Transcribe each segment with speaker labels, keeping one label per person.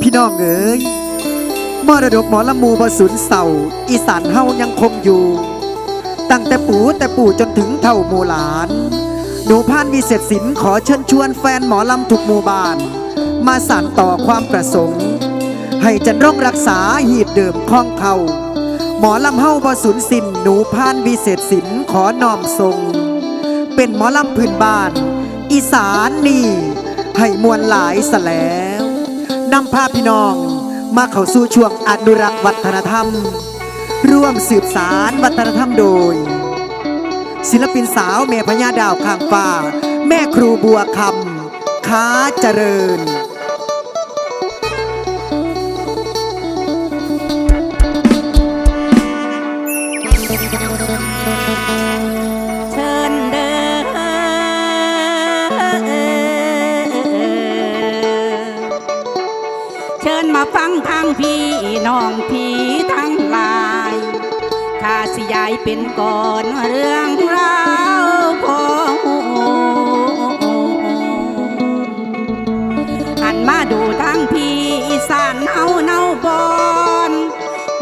Speaker 1: พี่น้องเอ๋ยมรดกหมอลำมูบสุนเศร้าอีสานเฮายังคงอยู่ ตั้งแต่ปู่แต่ปู่จนถึงเท่าหมู่หลานหนูพานวิเศษศิลป์ขอเชิญชวนแฟนหมอลำทุกหมู่บ้าน มาสานต่อความประสงค์ ให้จันร่องรักษาหีบเดิมคล่องเขาหมอลำเฮาบสุนสินหนูพานวิเศษศิลป์ขอน้อมทรง เป็นหมอลำพื้นบ้าน อีสานนี่ให้มวลหลายสแล นำพาพี่น้อง มาเข้าสู่ช่วงอนุรักษ์วัฒนธรรม ร่วมสืบสารวัฒนธรรมโดย ศิลปินสาวแม่พญาดาวข้างฟ้า แม่ครูบัวคำค้าเจริญ
Speaker 2: พี่น้องพี่ทั้งหลายข้าสิยายเป็นก่อนเรื่องราวของหันมาดูทางพี่อีสานเฮาเนาบอน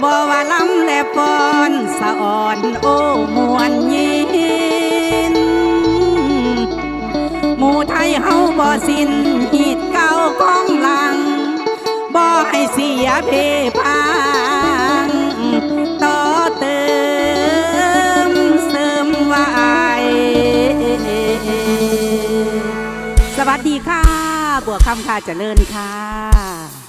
Speaker 2: บ่ว่าลำและปอนสะอ่อนโอ้มวนยินหมู่ไทยเฮาบ่สิ้น เสียเพพังต่อเติมเสริมไว้สวัสดีค่ะ บัวคำค่ะเจริญค่ะ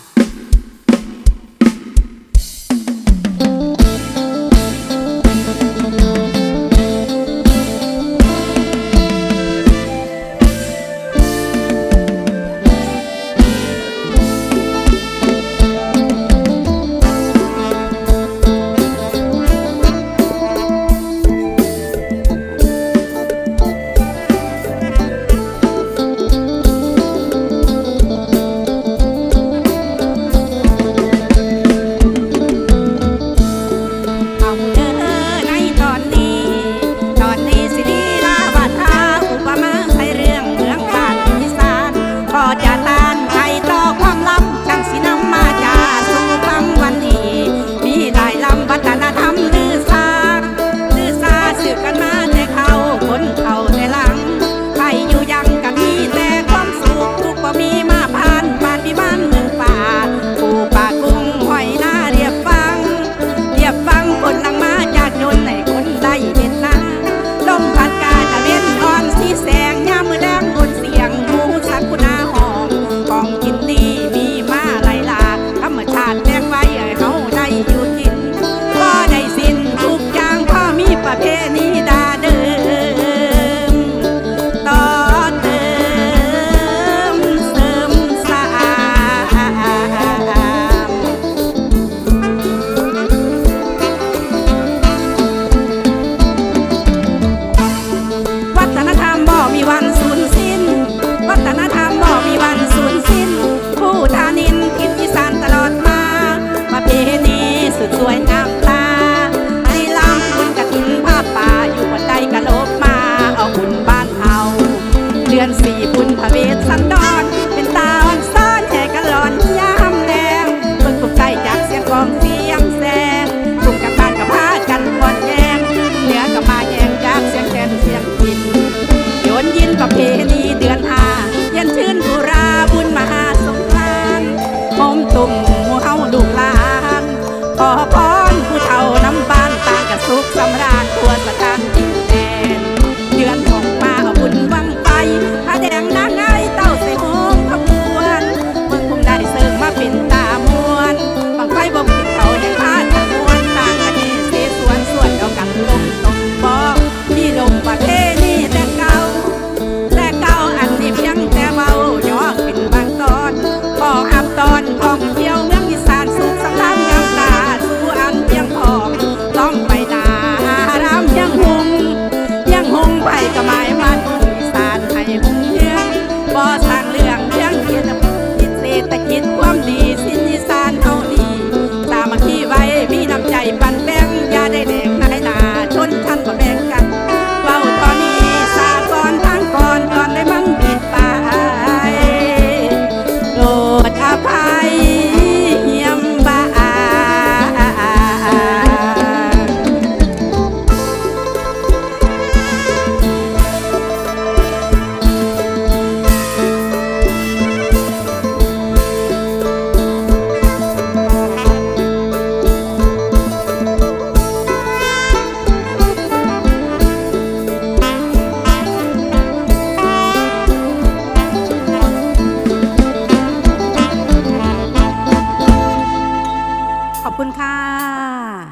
Speaker 2: ดือนสี่บุญพระเวสสันดร